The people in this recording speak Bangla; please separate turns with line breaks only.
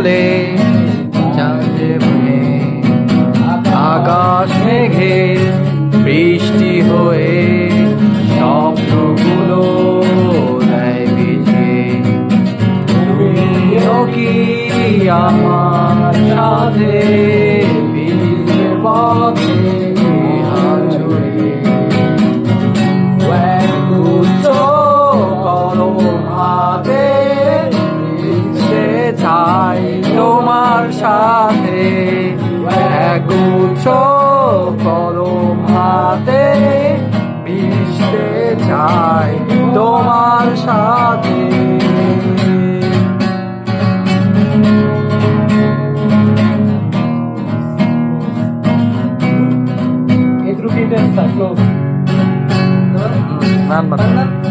বলে চাঁদে মনে আকাশ মেঘে বৃষ্টি হয়ে স্বপ্নগুলো দেয় বিজে তুমিও কি আমার সাথে চাই তোমার সাথে একগুচ্ছ কলম হাতে মিশতে চাই তোমার সাথে।
Close.
নান